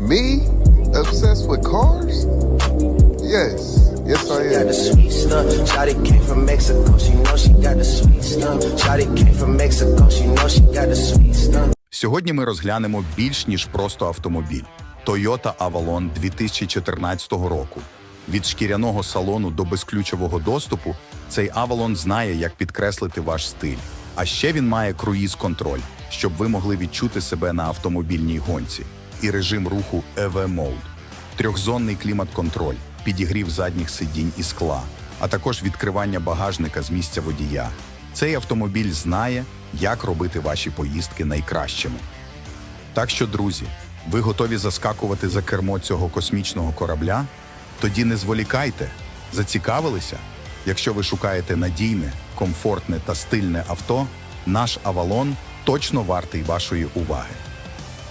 Me? Obsessed with cars? Yes. Yes, I got am. the sweet stuff. Shawty came from Mexico, she know she got the sweet stuff. Shawty came from Mexico, she know she got the sweet stuff. Сьогодні ми розглянемо більш ніж просто автомобіль Toyota Avalon 2014 року. Від шкіряного салону до безключового доступу цей Avalon знає, як підкреслити ваш стиль. А ще він має круїз-контроль, щоб ви могли відчути себе на автомобільній гонці, і режим руху EV Mode, трьохзонний клімат-контроль, підігрів задніх сидінь і скла, а також відкривання багажника з місця водія. Цей автомобіль знає, як робити ваші поїздки найкращими. Так що, друзі, ви готові заскакувати за кермо цього космічного корабля? Тоді не зволікайте, зацікавилися? Якщо ви шукаєте надійне, комфортне та стильне авто, наш Авалон точно вартий вашої уваги.